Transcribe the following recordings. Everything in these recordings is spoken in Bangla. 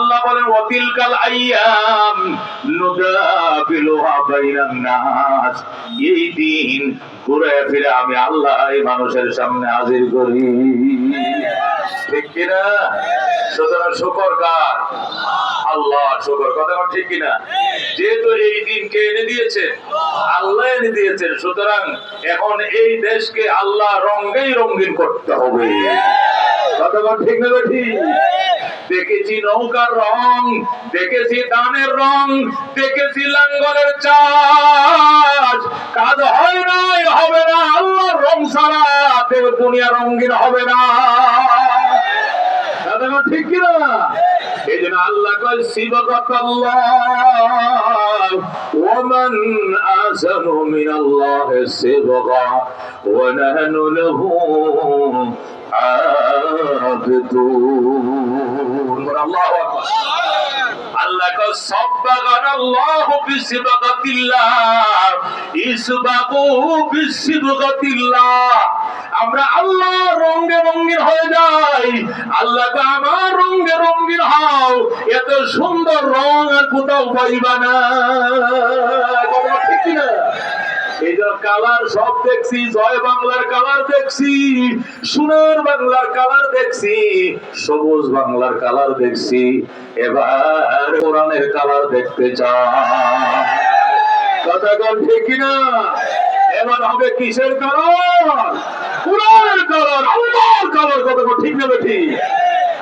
আল্লাহ বলেন ওয়াতিলকাল আইয়াম নুদাবিলুহা বাইনান নাস। এই দিন ঘুরে ফিরে আমি আল্লাহ এই মানুষের সামনে হাজির করি। ঠিক কিনা? সুতরাং শুকর কার? আল্লাহ শুকর। কথা ঠিক কিনা? যেহেতু এই দিনকে এনে দিয়েছে? আল্লাহ এনে দিয়েছেন। সুতরাং এখন এই দেশকে আল্লাহ রঙ্গেই রঙিন করতে হবে। কথা ঠিক না দেখেছি নৌকার রং, দেখেছি ধানের রং, দেখেছি লাঙ্গলের চাষ কাজ হয় নাই, হবে না, আল্লাহর রং সারা দুনিয়া রঙিন হবে না। ঠিক না এই জন্য আল্লাহ কয় শিবগত ওমান আসানু মিনাল্লাহ শিবগা ওয়া নাহনু লাহু আবিদুন। আল্লাহু আকবার। আল্লাহ কো সাব্বাগান আল্লাহ বিসিবাগাতিল্লাহ, ইসবাগু বিসিবাগাতিল্লাহ। আমরা আল্লাহ রঙে রঙিন হয়ে যাই আল্লাহ আমার রঙে রঙিন হও, এত সুন্দর রং আর কোথাও পাইবা না। ঠিক না এই কালার সব দেখছি, জয় বাংলার কালার দেখছি, সোনার বাংলার কালার দেখছি, সবুজ বাংলার কালার দেখছি, এবার কোরআনের কালার দেখতে চাই। কথা কন ঠিক কিনা? এবার হবে কিসের কালার? কোরআনের কালার, আল্লাহর কালার, কথা ঠিক না ঠিক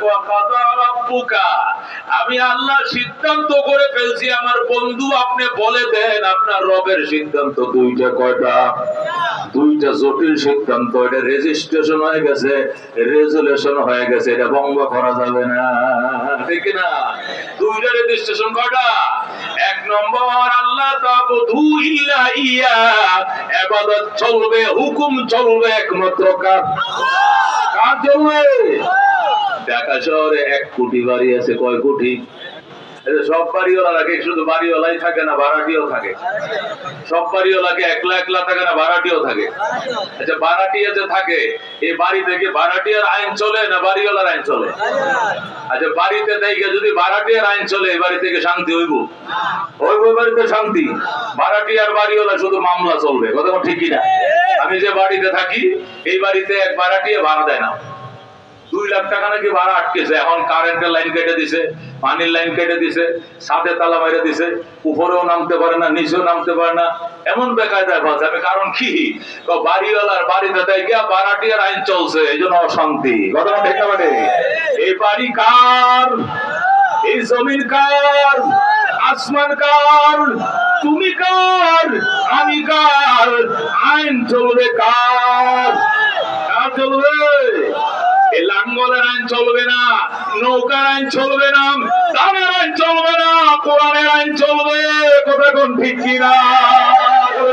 কোয়া আমি আল্লাহ সিদ্ধান্ত করে ফেলছি, আমার বন্ধু আপনি বলে দেন, আপনার রবের সিদ্ধান্ত দুইটা কয়টা? দুইটা জটিল সিদ্ধান্ত, এটা রেজিস্ট্রেশন হয়ে গেছে রেজুলেশন হয়ে গেছে, এটা ভঙ্গ করা যাবে না। ঠিক না? দুইটা রেজিস্ট্রেশন কয়টা? এক নম্বর, আল্লাহ তাবুদু ইল্লা ইয়া ইবাদত চলবে, হুকুম চলবে একমাত্র কার? কার চলবে ঢাকা শহরে এক কোটি বাড়ি আছে, কয় কোটি? সব বাড়িওয়ালা শুধু বাড়িওয়ালাই থাকে না, ভাড়াটিও থাকে। সব বাড়িওয়ালাকে একলা একলা থাকে না, ভাড়াটিও থাকে। আচ্ছা ভাড়াটিয়া যে থাকে, এই বাড়ি থেকে ভাড়াটিয়ার আইন চলে না বাড়িওয়ালার আইন চলে? আচ্ছা বাড়িতে থেকে যদি ভাড়াটিয়ার আইন চলে, এই বাড়ি থেকে শান্তি হইব? ওই বাড়িতে শান্তি। ভাড়াটিয়ার বাড়িওয়ালা শুধু মামলা চলবে কথা ঠিকই না আমি যে বাড়িতে থাকি, এই বাড়িতে এক ভাড়াটিয়া ভাড়া দেয় না। দুই লাখ টাকা নাকি ভাড়া আটকেছে। এখন কারেন্টের লাইন কেটে দিছে পানির লাইন কেটে দিছে সাথে তালা মেরে দিছে, উপরেও নামতে পারে না, নিচেও নামতে পারে না। এমন বেকায়দায় আমি কারণ কি? বাড়িওয়ালার বাড়িতে দেয় গিয়া ভাড়াটিয়ার আইন চলছে, এই জন্য অশান্তি। ঘটনা না বাড়ি এই বাড়ি কার? এই জমিন কার? আসমান কার? তুমি কার? আমি কার? আইন চলবে কার? কার চলবে? লাঙ্গলের আইন চলবে না, নৌকার আইন চলবে না, দামের আইন চলবে না, কোরআনের আইন চলবে, কথা কোন ঠিক কিনা?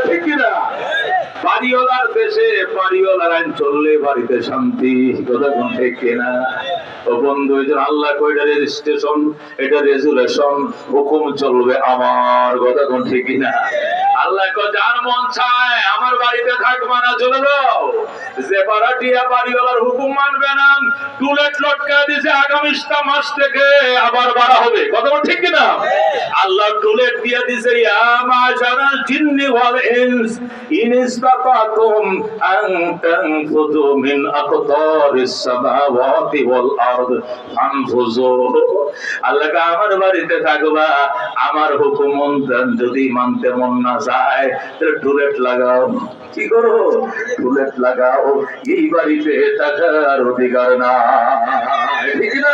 ঠিক কিনা? বাড়িওয়ালার দেশে বাড়িওয়ালার আইন চললে বাড়িতে শান্তি, কথা কোন ঠিক কিনা? ও বন্ধু যে আল্লাহ কইটা রেজিস্ট্রেশন, এটা রেজুলেশন, হুকুম চলবে আমার, কথা কোন ঠিক কিনা? আল্লাহ যার মন চায় আমার বাড়িতে থাকবা না চলে যাও যে পাড়াটিয়া বাড়িওয়ালার হুকুম মানবে না, টুলেট লটকা দিছে আগামী মাস থেকে, আবার হবে? কথা বল ঠিক আল্লাহ টুলেট দিয়ে দিছে জিন্নি ওয়াল ইনস আন মিন আকতারিস সামাওয়াতি ওয়াল আরদ আল্লাহ কা আমার বাড়িতে থাকবা আমার হুকুম যদি মানতে মন না যায়, তাহলে টুলেট লাগাও। কি করো? টুলেট লাগাও। এই বাড়িতে থাকার অধিকার না ঠিক না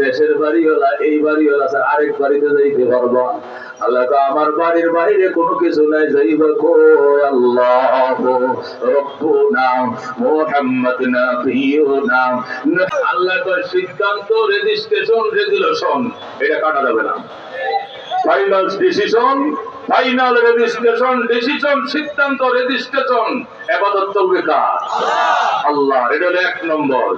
দেশের বাড়িওয়ালা এই বাড়িওয়ালা স্যার আরেক বাড়িতে যাইতে পারবা আল্লাহ কয়, আমার বাড়ির বাইরে কোনো কিছু নাই যাইবা কই আল্লাহ? মুহাম্মদ আল্লাহ কয় সিদ্ধান্ত রেজিস্ট্রেশন রেজুলেশন এটা কাটা যাবে না। Final decision final registration decision সিদ্ধান্ত রেজিস্ট্রেশন এবাদত চলবে কার? আল্লাহ এটা হলো এক নম্বর।